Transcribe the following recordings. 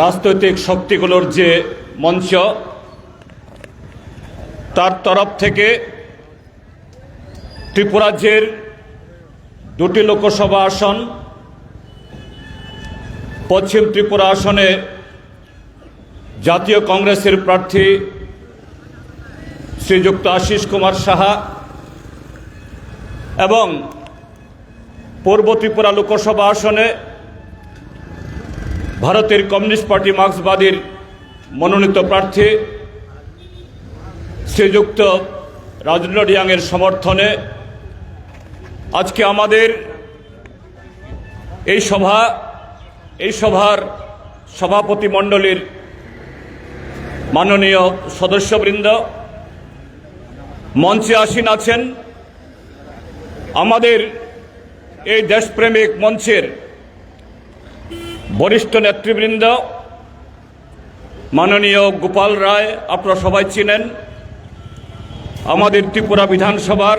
রাজনৈতিক শক্তিগুলোর যে মঞ্চ, তার তরফ থেকে ত্রিপুরাজ্যের দুটি লোকসভা আসন, পশ্চিম ত্রিপুরা আসনে জাতীয় কংগ্রেসের প্রার্থী শ্রীযুক্ত আশিস কুমার সাহা এবং পূর্ব ত্রিপুরা লোকসভা আসনে ভারতের কমিউনিস্ট পার্টি মার্ক্সবাদীর মনোনীত প্রার্থী, শ্রীযুক্ত রাজেন্দ্র রিয়াংয়ের সমর্থনে আজকে আমাদের এই সভা, এই সভার সভাপতি মণ্ডলীর মাননীয় সদস্যবৃন্দ, মঞ্চে আসীন আছেন আমাদের এই দেশপ্রেমিক মঞ্চের বরিষ্ঠ নেতৃবৃন্দ, মাননীয় গোপাল রায়, আপনারা সবাই চিনেন। আমাদের ত্রিপুরা বিধানসভার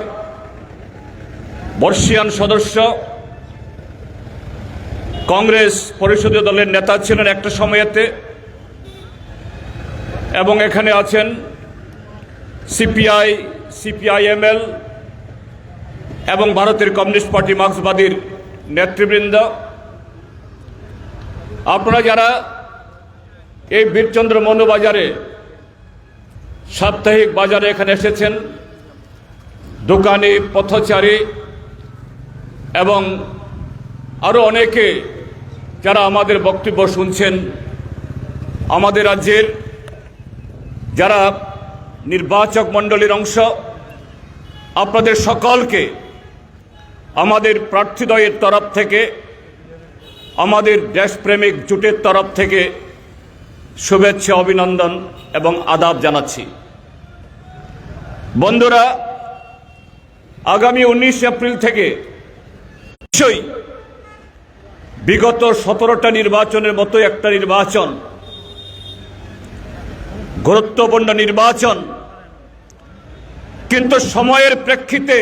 বর্ষিয়ান সদস্য, কংগ্রেস পরিষদীয় দলের নেতা ছিলেন একটা সময়েতে এবং এখানে আছেন সিপিআই, সিপিআইএমএল এবং ভারতের কমিউনিস্ট পার্টি মার্ক্সবাদীর নেতৃবৃন্দ। আপনারা যারা এই বীরচন্দ্র মনোবাজারে সাপ্তাহিক বাজারে এখানে এসেছেন, দোকানি, পথচারী এবং আরও অনেকে যারা আমাদের বক্তব্য শুনছেন, আমাদের রাজ্যের যারা নির্বাচক মণ্ডলীর অংশ, আপনাদের সকলকে আমাদের প্রার্থীদ্বয়ের তরফ থেকে আমাদের দেশপ্রেমিক জোটের তরফ থেকে শুভেচ্ছা, অভিনন্দন এবং আদাব জানাচ্ছি। বন্ধুরা, আগামী উনিশ এপ্রিল থেকে নিশ্চয়ই বিগত সতেরোটা নির্বাচনের মতো একটা নির্বাচন, গুরুত্বপূর্ণ নির্বাচন। কিন্তু সময়ের প্রেক্ষিতে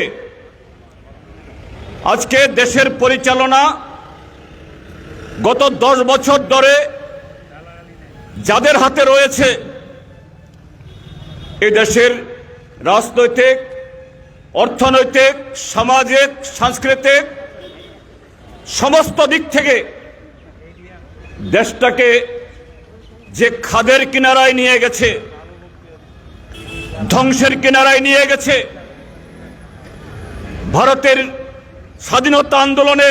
আজকে দেশের পরিচালনা গত দশ বছর ধরে যাদের হাতে রয়েছে এই দেশের রাজনৈতিক, অর্থনৈতিক, সামাজিক, সাংস্কৃতিক সমস্ত দিক থেকে দেশটাকে যে খাদের কিনারায় নিয়ে গেছে, ধ্বংসের কিনারায় নিয়ে গেছে, ভারতের স্বাধীনতা আন্দোলনে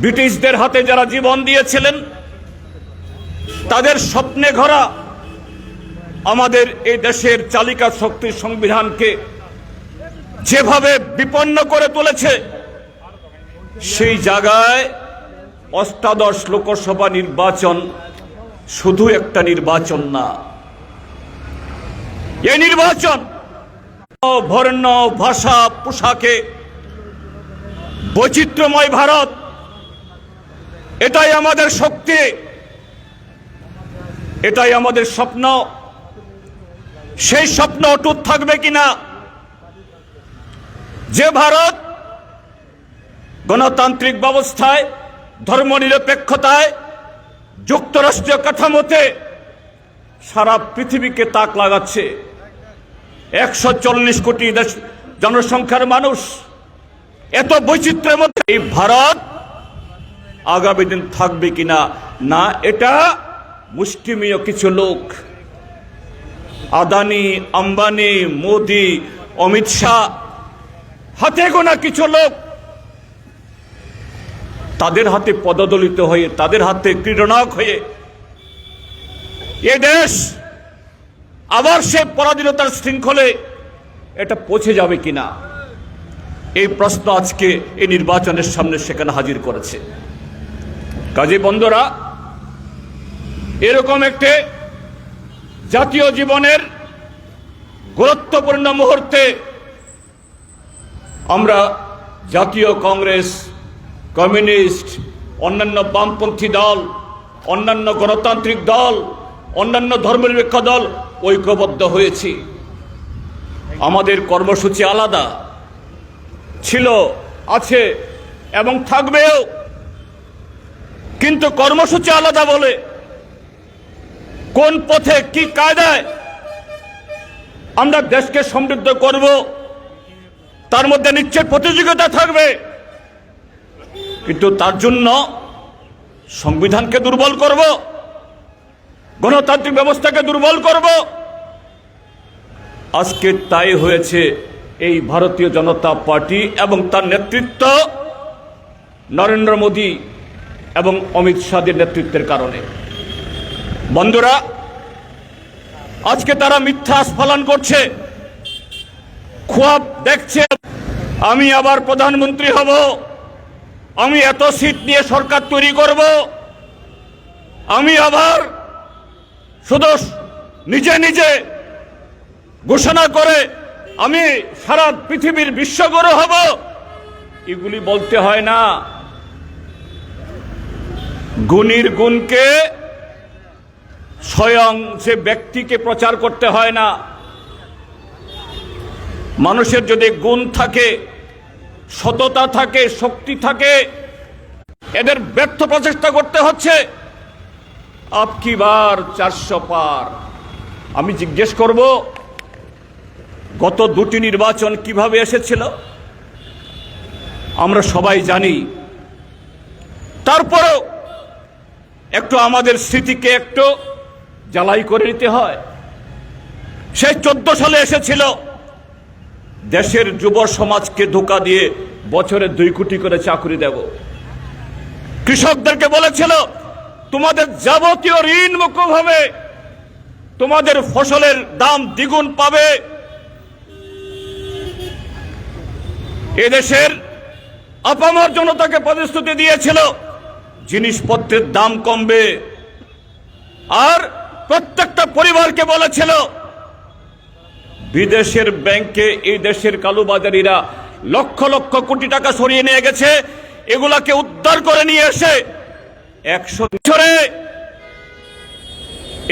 ব্রিটিশদের হাতে যারা জীবন দিয়েছিলেন, তাদের স্বপ্নে ঘরা আমাদের এই দেশের চালিকা শক্তির সংবিধানকে যেভাবে বিপন্ন করে তুলেছে, সেই জায়গায় অষ্টাদশ লোকসভা নির্বাচন শুধু একটা নির্বাচন না। এই নির্বাচন বর্ণ ভাষা পোশাকে বৈচিত্র্যময় ভারত এটাই আমাদের শক্তি। এটাই আমাদের স্বপ্ন। সেই স্বপ্ন অটুট থাকবে কিনা? যে ভারত গণতান্ত্রিক ব্যবস্থায়, ধর্মনিরপেক্ষতায়, যুক্তরাষ্ট্রীয় কাঠামোতে সারা পৃথিবীকে তাক লাগাচ্ছে। একশো চল্লিশ কোটি দেশ জনসংখ্যার মানুষ। এত বৈচিত্র্যের মধ্যে এই ভারত আগামী দিন থাকবে কিনা? না, এটা মুষ্টিমীয় কিছু লোক। আদানি, আম্বানি, মোদি, অমিত শাহ, হাতে গোনা কিছু লোক। তাদের হাতে পদদলিত হয়ে, তাদের হাতে ক্রীড়নায়ক হয়ে এ দেশ আবার সে পরাধীনতার শৃঙ্খলে এটা পৌঁছে যাবে কিনা? এই প্রশ্ন আজকে এই নির্বাচনের সামনে সেখানে হাজির করেছে। কাজী বন্ধুরা, এরকম একটি জাতীয় জীবনের গুরুত্বপূর্ণ মুহূর্তে আমরা জাতীয় কংগ্রেস, কমিউনিস্ট, অন্যান্য বামপন্থী দল, অন্যান্য গণতান্ত্রিক দল, অন্যান্য ধর্মনিরপেক্ষ দল ঐক্যবদ্ধ হয়েছি। আমাদের কর্মসূচি আলাদা, ছিল, আছে এবং থাকবেও। কিন্তু কর্মসূচি আলাদা বলে। কোন পথে কি কায়দায় আমরা দেশকে সমৃদ্ধ করব, তার মধ্যে নিশ্চয় প্রতিযোগিতা থাকবে। কিন্তু তার জন্য সংবিধানকে দুর্বল করব, গণতান্ত্রিক ব্যবস্থাকে দুর্বল করব। আজকে তাই হয়েছে এই ভারতীয় জনতা পার্টি এবং তার নেতৃত্ব নরেন্দ্র মোদী। এবং অমিত শাহের নেতৃত্বের কারণে। বন্ধুরা, আজকে তারা মিথ্যা স্ফলন করছে। খুয়াব দেখছে। আমি আবার প্রধানমন্ত্রী হব। আমি এত সিট নিয়ে সরকার তৈরি করব। আমি আবার শুধু নিজে নিজে ঘোষণা করে আমি সারা পৃথিবীর বিশ্বগুরু হব। এগুলি বলতে হয় না। গুণীর গুণকে স্বয়ং সে ব্যক্তিকে প্রচার করতে হয় না। মানুষের যদি গুণ থাকে, সততা থাকে, শক্তি থাকে, এদের ব্যর্থ প্রচেষ্টা করতে হচ্ছে। আপ কি বার চারশো পার? আমি জিজ্ঞেস করব, গত দুটি নির্বাচন কীভাবে এসেছিল? আমরা সবাই জানি। তারপরেও একটু আমাদের স্মৃতিকে একটু জ্বালাই করে নিতে হয়। সেই চোদ্দ সালে এসেছিল দেশের যুব সমাজকে ধোকা দিয়ে বছরে দুই কোটি করে চাকরি দেব। কৃষকদেরকে বলেছিল, তোমাদের যাবতীয় ঋণ মুক্ত হবে তোমাদের ফসলের দাম দ্বিগুণ পাবে। এদেশের আপামর জনতাকে প্রতিশ্রুতি দিয়েছিল জিনিসপত্রের দাম কমবে। আর প্রত্যেকটা পরিবারকে বলেছিল, বিদেশের ব্যাংকে এই দেশের কালোবাজারিরা লক্ষ লক্ষ কোটি টাকা সরিয়ে নিয়ে গেছে, এগুলাকে উদ্ধার করে নিয়ে এসে একশো বছরে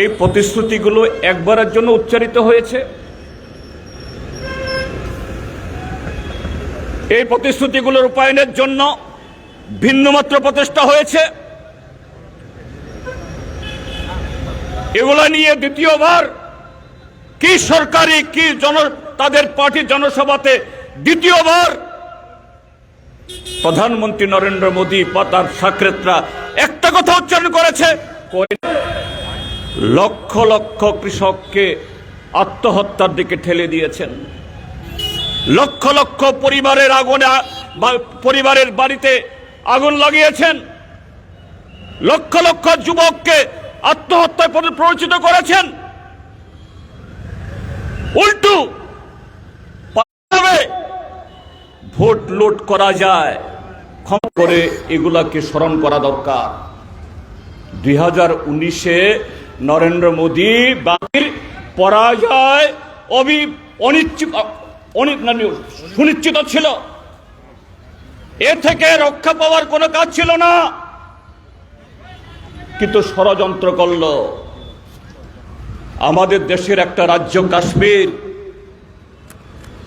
এই প্রতিশ্রুতিগুলো একবারের জন্য উচ্চারিত হয়েছে। এই প্রতিশ্রুতিগুলো রূপায়ণের জন্য ভিন্নমাত্র প্রচেষ্টা হয়েছে। এগুলা নিয়ে দ্বিতীয়বার কি সরকারি, কি জন, তাদের পার্টি জনসভাতে দ্বিতীয়বার প্রধানমন্ত্রী নরেন্দ্র মোদী বা তার সাকরেতরা একটা কথা উচ্চারণ করেছে লক্ষ লক্ষ কৃষককে আত্মহত্যার দিকে ঠেলে দিয়েছেন। লক্ষ লক্ষ পরিবারের আগুনে পরিবারের বাড়িতে আগুন লাগিয়েছেন। লক্ষ লক্ষ যুবককে আত্মহত্যায় পরি- প্ররোচিত করেছেন। উল্টু ভোট লুট করা যায়। ক্ষম করে এগুলাকে স্মরণ করা দরকার। দুই হাজার উনিশে নরেন্দ্র মোদী বাকির পরাজয় অবি অনিশ্চিত অনি- না, সুনিশ্চিত ছিল। এ থেকে রক্ষা পাওয়ার কোনো কাজ ছিল না। কিন্তু ষড়যন্ত্র করল। আমাদের দেশের একটা রাজ্য কাশ্মীর।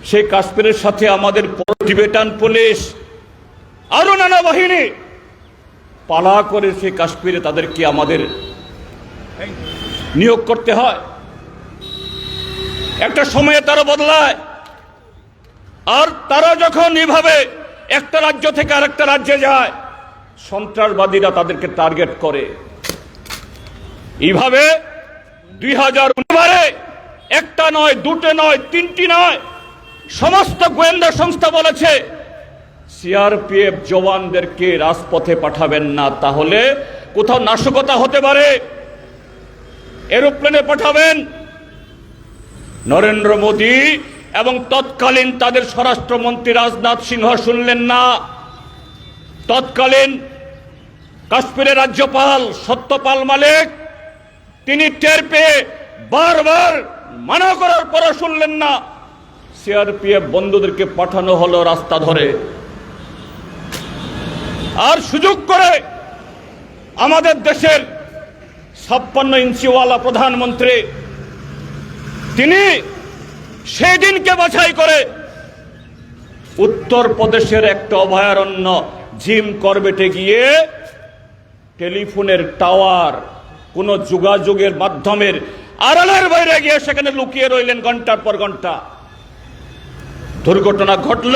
সেই কাশ্মীরের সাথে আমাদের টিবেটান পুলিশ আরও নানা বাহিনী পালা করে সেই কাশ্মীরে তাদেরকে আমাদের নিয়োগ করতে হয়। একটা সময়ে তারা বদলায়। আর তারা যখন এভাবে একটা রাজ্য থেকে আরেকটা রাজ্যে যায়। সন্ত্রাসবাদীরা তাদেরকে টার্গেট করে। এইভাবে দুই হাজার একটা নয়, দুটো নয়, তিনটি নয়, সমস্ত গোয়েন্দা সংস্থা বলেছে সিআরপিএফ জওয়ানদেরকে রাজপথে পাঠাবেন না, তাহলে কোথাও নাশকতা হতে পারে। এরোপ্লেনে পাঠাবেন। নরেন্দ্র মোদী এবং তৎকালীন তাদের স্বরাষ্ট্রমন্ত্রী রাজনাথ সিংহ শুনলেন না। তৎকালীন কাশ্মীরের রাজ্যপাল সত্যপাল মালিক, তিনি টের পেয়ে বারবার মানা করার পরও শুনলেন না। সিআরপিএফ বন্ধুদেরকে পাঠানো হলো রাস্তা ধরে। আর সুযোগ করে আমাদের দেশের ছাপ্পান্ন ইঞ্চিওয়ালা প্রধানমন্ত্রী, তিনি সেই দিনকে বাছাই করে উত্তর প্রদেশের একটা অভয়ারণ্য জিম করবেটে গিয়ে টেলিফোনের টাওয়ার, কোনো যোগাযোগের মাধ্যমের আড়ালের বাইরে গিয়ে সেখানে লুকিয়ে রইলেন ঘণ্টার পর ঘণ্টা। দুর্ঘটনা ঘটল।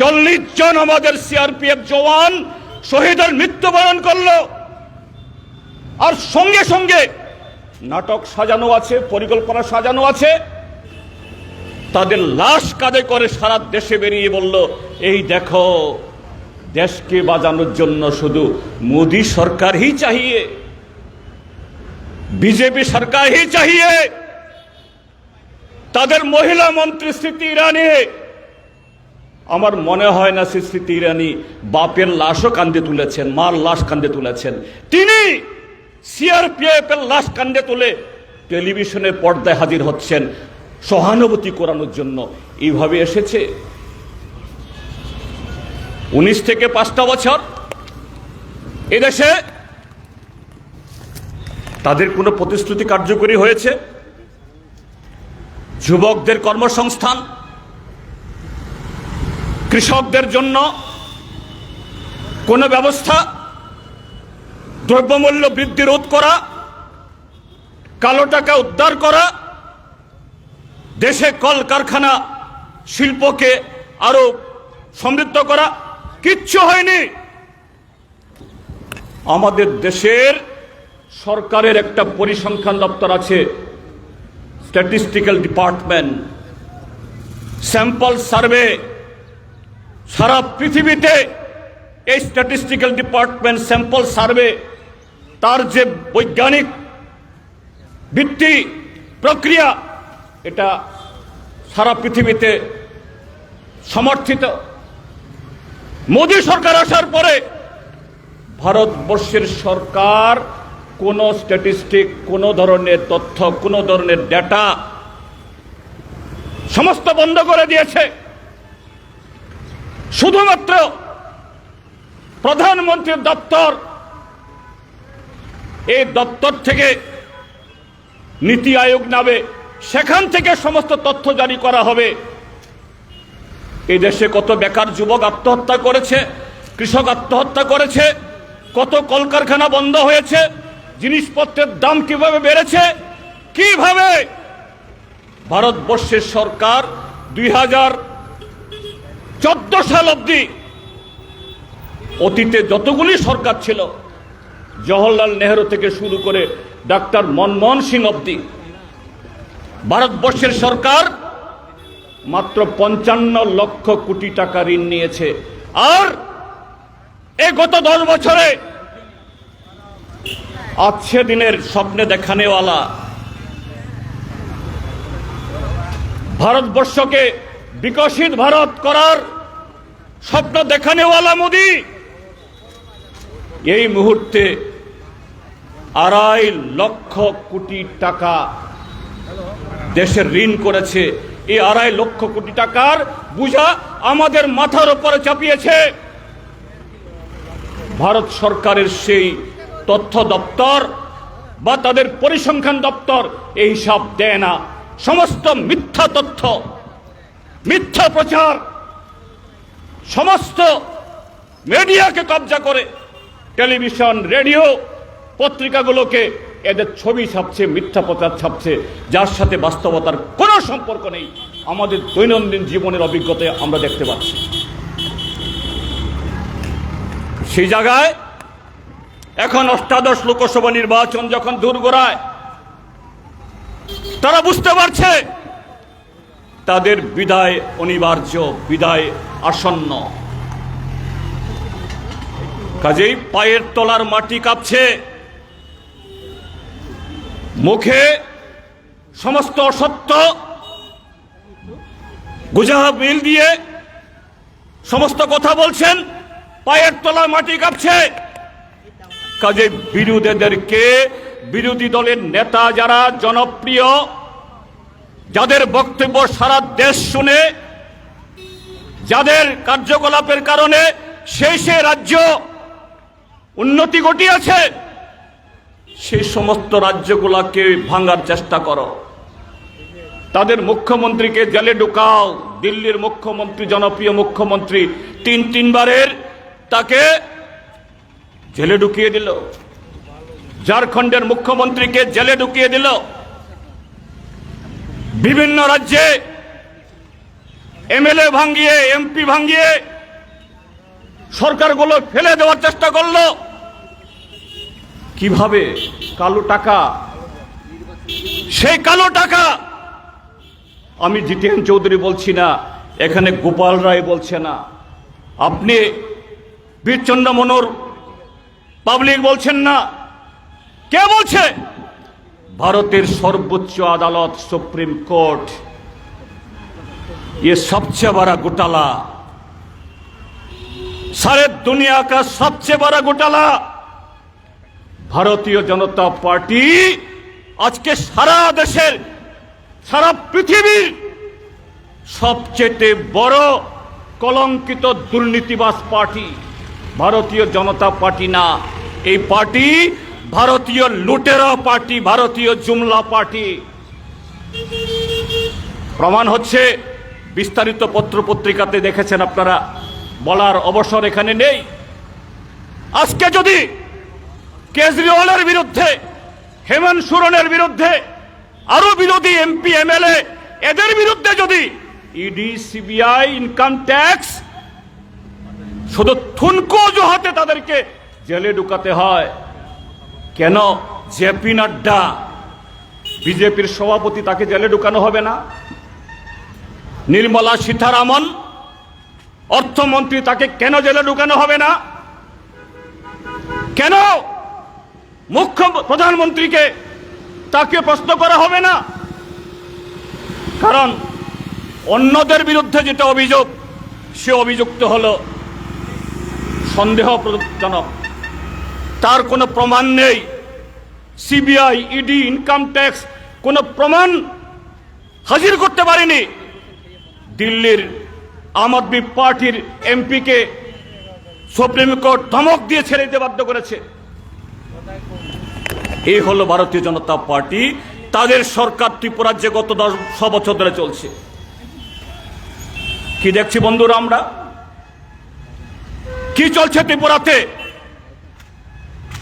চল্লিশ জন আমাদের সিআরপিএফ জওয়ান শহীদের মৃত্যুবরণ করল। আর সঙ্গে সঙ্গে নাটক সাজানো আছে, পরিকল্পনা সাজানো আছে। তাদের লাশ কাঁধে করে সারা দেশে বেরিয়ে বলল, এই দেখো, দেশকে বাজানোর জন্য শুধু মোদী সরকার হি চাহিয়ে, বিজেপি সরকার হি চাহিয়ে, তাদের মহিলা মন্ত্রী স্মৃতি ইরানি, আমার মনে হয় না স্মৃতি ইরানি বাপের লাশও কান্দে তুলেছেন, মার লাশ কান্দে তুলেছেন। তিনি সিআরপিএফ এর লাশ কান্দে তুলে টেলিভিশনের পর্দায় হাজির হচ্ছেন। সহানুভূতি করানোর জন্য এইভাবে এসেছে। উনিশ থেকে পাঁচটা বছর। এদেশে তাদের কোনো প্রতিশ্রুতি কার্যকরী হয়েছে। যুবকদের কর্মসংস্থান, কৃষকদের জন্য কোনো ব্যবস্থা, দ্রব্যমূল্য বৃদ্ধি রোধ করা, কালো টাকা উদ্ধার করা দেশে কলকারখানা শিল্পকে আরও সমৃদ্ধ করা কিচ্ছু হয়নি। আমাদের দেশের সরকারের একটা পরিসংখ্যান দপ্তর আছে স্ট্যাটিস্টিক্যাল ডিপার্টমেন্ট স্যাম্পল সার্ভে সারা পৃথিবীতে এই স্ট্যাটিস্টিক্যাল ডিপার্টমেন্ট স্যাম্পল সার্ভে তার যে বৈজ্ঞানিক ভিত্তি প্রক্রিয়া এটা সারা পৃথিবীতে সমর্থিত। মোদী সরকার আসার পরে ভারতবর্ষের সরকার কোনো স্ট্যাটিস্টিক কোনো ধরনের তথ্য, কোনো ধরনের ডেটা সমস্ত বন্ধ করে দিয়েছে। শুধুমাত্র প্রধানমন্ত্রীর দপ্তর, এই দপ্তর থেকে নীতি আয়োগ নামে সেখান থেকে সমস্ত তথ্য জারি করা হবে। এই দেশে কত বেকার যুবক আত্মহত্যা করেছে, কৃষক আত্মহত্যা করেছে, কত কলকারখানা বন্ধ হয়েছে, জিনিসপত্রের দাম কীভাবে বেড়েছে, কীভাবে? ভারতবর্ষের সরকার দুই হাজার চোদ্দ সাল অব্দি অতীতে যতগুলি সরকার ছিল, জওহরলাল নেহরু থেকে শুরু করে ডাক্তার মনমোহন সিং অব্দি ভারতবর্ষের সরকার মাত্র পঞ্চান্ন লক্ষ কোটি টাকা ঋণ নিয়েছে। আর এ গত দশ বছরে আজকে দিনের স্বপ্নে দেখানেওয়ালা ভারতবর্ষকে বিকশিত ভারত করার স্বপ্ন দেখানেওয়ালা মোদী, এই মুহূর্তে আড়াই লক্ষ কোটি টাকা দেশের ঋণ করেছে। এই আড়াই লক্ষ কোটি টাকার বুঝা আমাদের মাথার উপরে চাপিয়েছে। ভারত সরকারের সেই তথ্য দপ্তর বা তাদের পরিসংখ্যান দপ্তর এই হিসাব দেয় না। সমস্ত মিথ্যা তথ্য, মিথ্যা প্রচার, সমস্ত মিডিয়াকে কবজা করে। টেলিভিশন, রেডিও পত্রিকাগুলোকে এদের ছবি ছাপছে, মিথ্যা প্রচার ছাপছে, যার সাথে বাস্তবতার কোনো সম্পর্ক নেই। আমাদের দৈনন্দিন জীবনের অভিজ্ঞতায় আমরা দেখতে পাচ্ছি। সেই জায়গায় এখন অষ্টাদশ লোকসভা নির্বাচন যখন দূর গড়ায়, তারা বুঝতে পারছে, তাদের বিদায় অনিবার্য, বিদায় আসন্ন। কাজেই পায়ের তলার মাটি কাঁপছে। মুখে সমস্ত অসত্য গুজাহা মিল দিয়ে সমস্ত কথা বলছেন, পায়ের তলায় মাটি কাঁপছে। কাজে বিরোধীদেরকে বিরোধী দলের নেতা যারা জনপ্রিয়, যাদের বক্তব্য সারা দেশ শুনে, যাদের কার্যকলাপের কারণে সেই সে রাজ্য উন্নতি ঘটিয়েছে। সেই সমস্ত রাজ্যগুলোকে ভাঙার চেষ্টা করো। তাদের মুখ্যমন্ত্রীকে জেলে ঢুকাও। দিল্লির মুখ্যমন্ত্রী, জনপ্রিয় মুখ্যমন্ত্রী তিন তিনবারের তাকে জেলে ঢুকিয়ে দিল। ঝাড়খণ্ডের মুখ্যমন্ত্রীকে জেলে ঢুকিয়ে দিল। বিভিন্ন রাজ্যে এমএলএ ভাঙ্গিয়ে এমপি ভাঙ্গিয়ে সরকারগুলো ফেলে দেওয়ার চেষ্টা করল। কিভাবে কালো টাকা সেই কালো টাকা আমি জিতেন চৌধুরী বলছি না এখানে গোপাল রায় বলছে না আপনি বীরচন্দ্র মনোর পাবলিক বলছেন না কে বলছে ভারতের সর্বোচ্চ আদালত সুপ্রিম কোর্ট ये सबसे बड़ा घोटाला सारे दुनिया का सबसे बड़ा घोटाला ভারতীয় জনতা পার্টি আজকে সারা দেশের, সারা পৃথিবীর সবচেয়ে বড় কলঙ্কিত দুর্নীতিবাস পার্টি ভারতীয় জনতা পার্টি না। এই পার্টি ভারতীয় লুটেরা পার্টি, ভারতীয় জুমলা পার্টি। প্রমাণ হচ্ছে, বিস্তারিত পত্র পত্রিকাতে দেখেছেন আপনারা, বলার অবসর এখানে নেই। আজকে যদি কেজরিওয়ালের বিরুদ্ধে, হেমন্ত সোরেনের বিরুদ্ধে, আরও বিরোধী এমপি, এমএলএ, এদের বিরুদ্ধে যদি ইডি, সিবিআই ইনকাম ট্যাক্স শুধু থুনকো অজুহাতে তাদেরকে জেলে ঢুকাতে হয়, কেন জেপি নাড্ডা, বিজেপির সভাপতি তাকে জেলে ঢুকানো হবে না? নির্মলা সীতারামন, অর্থমন্ত্রী তাকে কেন জেলে ঢুকানো হবে না? কেন মুখ্য প্রধানমন্ত্রীকে তাকে প্রশ্ন করা হবে না। কারণ অন্যদের বিরুদ্ধে যেটা অভিযোগ, সে অভিযুক্ত হল সন্দেহ সন্দেহজনক তার কোনো প্রমাণ নেই। সিবিআই, ইডি, ইনকাম ট্যাক্স কোনো প্রমাণ হাজির করতে পারেনি। দিল্লির আম আদমি পার্টির এমপিকে সুপ্রিম কোর্ট ধমক দিয়ে ছেড়ে দিতে বাধ্য করেছে। এই হলো ভারতীয় জনতা পার্টি। তাদের সরকার ত্রিপুরাজ্যে গত দশ, ছ বছর ধরে চলছে। কি দেখছি বন্ধুরা আমরা? কি চলছে ত্রিপুরাতে?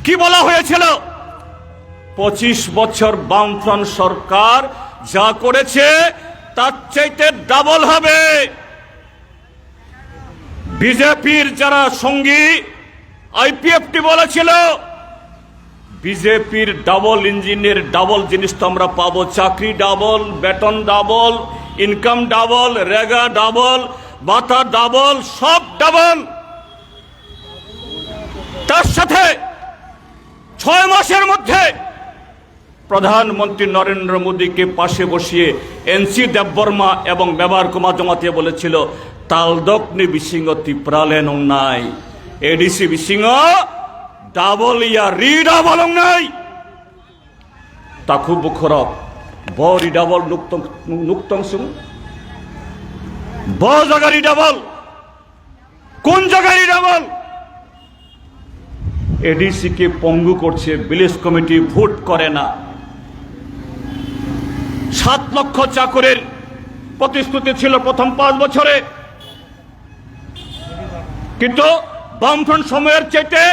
কি বলা হয়েছিল? পঁচিশ বছর বামফ্রন্ট সরকার যা করেছে, তার চাইতে ডাবল হবে। বিজেপির যারা সঙ্গী, আইপিএফটি বলেছিল বিজেপির ডাবল ইঞ্জিনের ডাবল জিনিস তো আমরা পাবো। চাকরি ডাবল বেতন ডাবল ইনকাম ডাবল রেগা ডাবল বাতা ডাবল সব ডাবল তার সাথে ছয় মাসের মধ্যে প্রধানমন্ত্রী নরেন্দ্র মোদীকে পাশে বসিয়ে এনসি দেববর্মা এবং ব্যবহার কুমার জমাতে বলেছিল তালদকনি বিসিংহ তিপ্রালেন নাই। এডিসি বিসিংহ ডাবল ইয়া রি ডাবল নাই। তাকু বুখরক ব রি ডাবল নুক্তং নুক্তং সুং। ব জাগারি ডাবল কোন জায়গায় ডাবল এডিসি কে পঙ্গু করছে বিলেস কমিটি ভোট করে না। সাত লক্ষ চাকরের প্রতিশ্রুতি ছিল প্রথম পাঁচ বছরে। কিন্তু বামফ্রন্ট সময়ের চেয়ে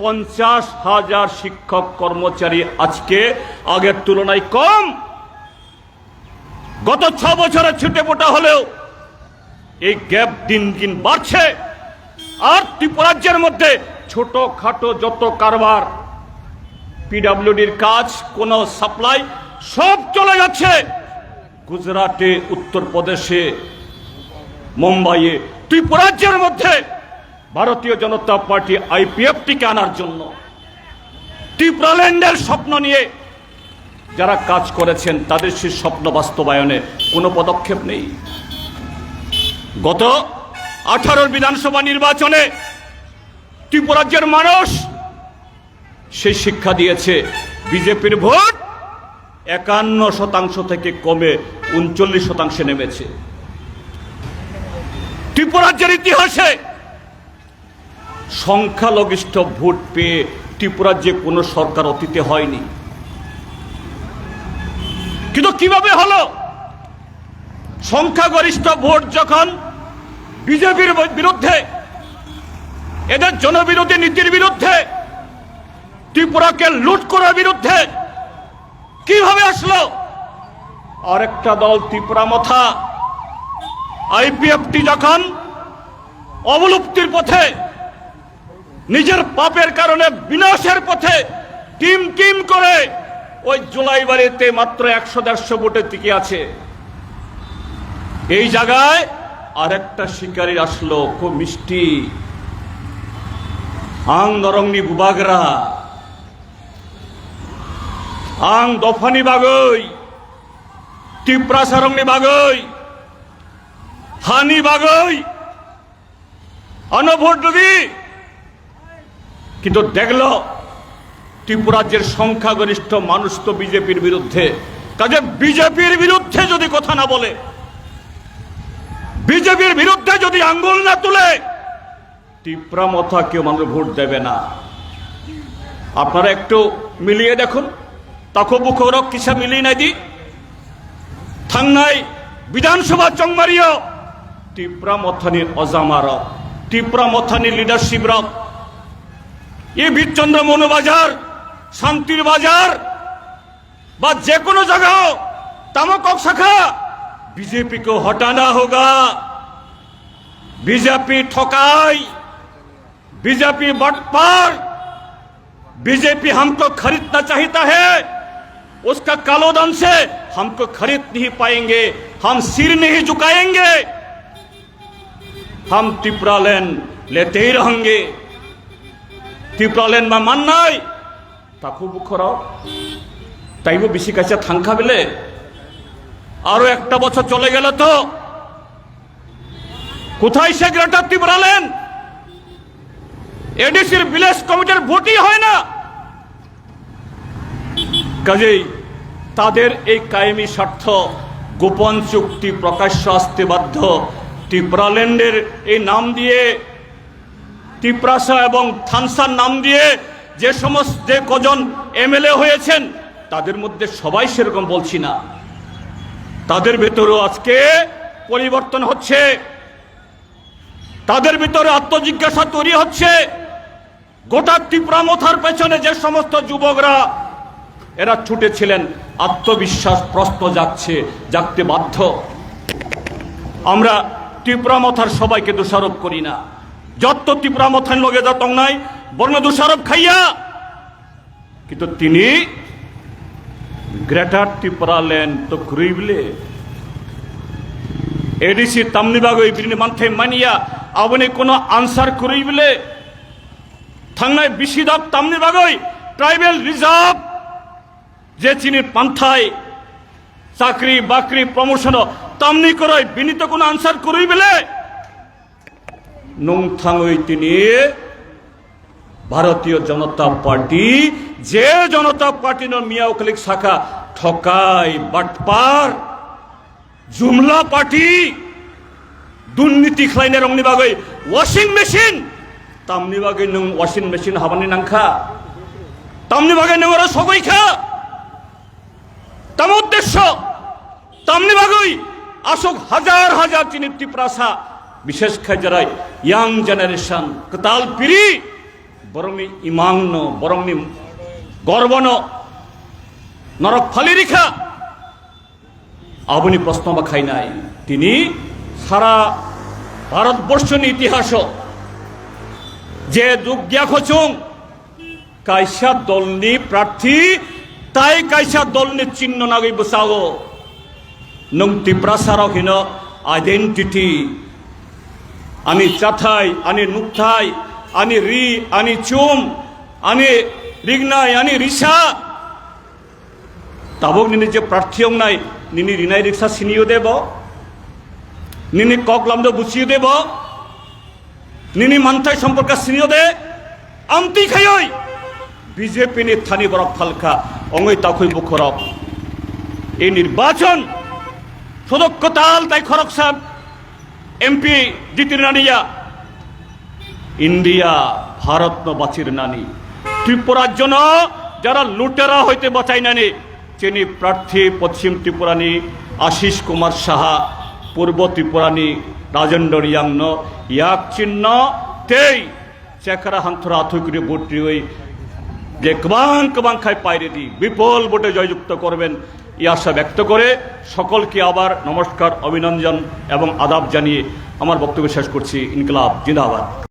পঞ্চাশ হাজার শিক্ষক কর্মচারী আজকে আগের তুলনায় কম। গত ছ বছরের ছুটে পোটা হলেও এই গ্যাপ দিন দিন বাড়ছে। আর ত্রিপুরাজ্যের মধ্যে ছোট খাটো যত কারবার, পিডাব্লিউডির কাজ, কোন সাপ্লাই, সব চলে যাচ্ছে। গুজরাটে, উত্তরপ্রদেশে, মুম্বাইয়ে ত্রিপুরাজ্যের মধ্যে ভারতীয় জনতা পার্টি আইপিএফটিকে আনার জন্য ত্রিপুরাল্যান্ডের স্বপ্ন নিয়ে যারা কাজ করেছেন, তাদের সেই স্বপ্ন বাস্তবায়নে কোনো পদক্ষেপ নেই। গত আঠারোর বিধানসভা নির্বাচনে ত্রিপুরাজ্যের মানুষ সেই শিক্ষা দিয়েছে, বিজেপির ভোট একান্ন শতাংশ থেকে কমে উনচল্লিশ শতাংশে নেমেছে। ত্রিপুরাজ্যের ইতিহাসে সংখ্যালঘিষ্ঠ ভোট পেয়ে ত্রিপুরার যে কোনো সরকার অতীতে হয়নি। কিন্তু কীভাবে হলো? সংখ্যাগরিষ্ঠ ভোট যখন বিজেপির বিরুদ্ধে, এদের জনবিরোধী নীতির বিরুদ্ধে, ত্রিপুরাকে লুট করার বিরুদ্ধে, কীভাবে আসলো? আরেকটা দল ত্রিপুরা মথা। আইপিএফটি যখন অবলুপ্তির পথে নিজের পাপের কারণে বিনাশের পথে টিম টিম করে ওই জুলাই বাড়িতে মাত্র একশো দেড়শো ভোটে টিকে আছে। এই জায়গায় আরেকটা শিকারী আসলো, খুব মিষ্টি। আং নরংনি বুবাগরা। আং দফানি বাগৈ টিপ্রা সারংনি বাগৈ হানি বাগৈ অনভোট ডুবি কিন্তু দেখল, ত্রিপুরাজ্যের সংখ্যাগরিষ্ঠ মানুষ তো বিজেপির বিরুদ্ধে। কাজে বিজেপির বিরুদ্ধে যদি কথা না বলে, বিজেপির বিরুদ্ধে যদি আঙ্গুল না তুলে, টিপ্রা মথা কেউ মানুষ ভোট দেবে না। আপনারা একটু মিলিয়ে দেখুন। তাকো বুকরক কিসা মিলিয়ে নাই দি? থাংনাই বিধানসভা চংমারিও টিপ্রা মথানি অজামার টিপ্রা মথানি লিডারশিপ রক ये बीरचंद्र मोनो बाजार शांतिर बाजार বা যে কোনো জায়গা हो তামাকক শাখা बीजेपी को हटाना होगा बीजेपी ठोकाई बीजेपी बटपार बीजेपी हमको खरीदना चाहता है उसका कालोदन से हमको खरीद नहीं पाएंगे हम सिर नहीं झुकाएंगे हम टिपरा लेन लेते ही रहेंगे বা মান নাই? তাকো বুখরাও। তাইবো বেশি কাছে থাঙ্কা বেলে। আরও একটা বছর চলে গেল তো। কোথায় সে গ্রেটার টিপ্রালেন? এডিসির ভিলেজ কমিটির ভোটই হয় না। কাজেই তাদের এই কায়েমি স্বার্থ গোপন চুক্তি প্রকাশ্য আসতে বাধ্য। টিপ্রাল্যান্ডের এই নাম দিয়ে তিপ্রাসা এবং থানসার নাম দিয়ে যে সমস্ত যে কজন এমএলএ হয়েছেন, তাদের মধ্যে সবাই সেরকম বলছি না। তাদের ভেতরেও আজকে পরিবর্তন হচ্ছে। তাদের ভিতরে আত্মজিজ্ঞাসা তৈরি হচ্ছে। গোটা ত্রিপুরা মথার পেছনে যে সমস্ত যুবকরা, এরা ছুটেছিলেন আত্মবিশ্বাস প্রশ্ন যাচ্ছে, জাগতে বাধ্য। আমরা ত্রিপুরা মথার সবাইকে দোষারোপ করি না। যত ত্রিপুরা মথান লগে যত নাই বর্ণ দোষারোপ খাইয়া। কিন্তু তিনি গ্রেটার ত্রিপুরা ল্যান্ড তো ঘুরিবলে। এডিসি তামনিবাগ ওই বিনি মানথে মানিয়া আপনি কোনো আনসার করিবলে। থাংনায় বিশিদক তামনিবাগই ট্রাইবেল রিজার্ভ, যে চিনির পান্থায় চাকরি বাকরি প্রমোশন তামনি করই বিনীত কোনো আনসার করিবলে। নংথাঙই তিনি ভারতীয় জনতা পার্টি। যে জনতা পার্টির মিয়াওখালিক শাখা, ঠকাই বাটপার, জুমলা পার্টি, দুর্নীতি খাইনে রংনি বাগৈ ওয়াশিং মেশিন। তামনি বাগৈ নং ওয়াশিং মেশিন হাবানি নাংখা। তামনি বাগৈ নং ওরা সগৈ খা। তাম উদ্দেশ্য তামনি বাগৈ আসক হাজার হাজার চিনি টিপ্রাসা বিশেষ করে যারা ইয়াং জেনারেশন কতাল পিড়ি বরং ইমাং ন বরং গর্ব ন নরক ফালি রেখা আপনি প্রশ্ন বা খাই নাই। তিনি সারা ভারতবর্ষের ইতিহাস, যে দুগ্যা খচুং কাইসা দলনি প্রার্থী, তাই কাইসা দলনি চিহ্ন নাগৈ বসাও নং টিপ্রাসারক হিন identity ani chathai ani nukthai ani ri ani chum ani rignai ani risa তাবক নিনি যে প্রার্থী নাই, নিনি রিনাই রিক্সা চিনিও দেব। নিনি কক লামদ বুচিও দেব। নিনি মান্থাই সম্পর্ক চিনিও দে। আমতি খাই বিজেপি নি থানি বরক ফালকা অঙ্গই তাকই বুখরক এই নির্বাচন সদক্য তাল তাই খরক সাহেব এমপি জিতির নানিয়া ইন্ডিয়া ভারত বাছির নানি ত্রিপুরার জন্য যারা লুটেরা হইতে বাঁচাই নানি চিনি প্রার্থী পশ্চিম ত্রিপুরানি আশিস কুমার সাহা পূর্ব ত্রিপুরানি রাজেন্দ্র রিয়াংন ইয়াক চিহ্ন তেই চেকারা হান্তরা আথুকুরি বুটরি ওই যে কবাং কবাং খায় পায়রে দি বিপুল ভোটে জয়যুক্ত করবেন এই আশা ব্যক্ত করে সকলকে আবার নমস্কার, অভিনন্দন এবং আদাব জানিয়ে আমার বক্তব্য শেষ করছি। ইনকলাব, জিন্দাবাদ।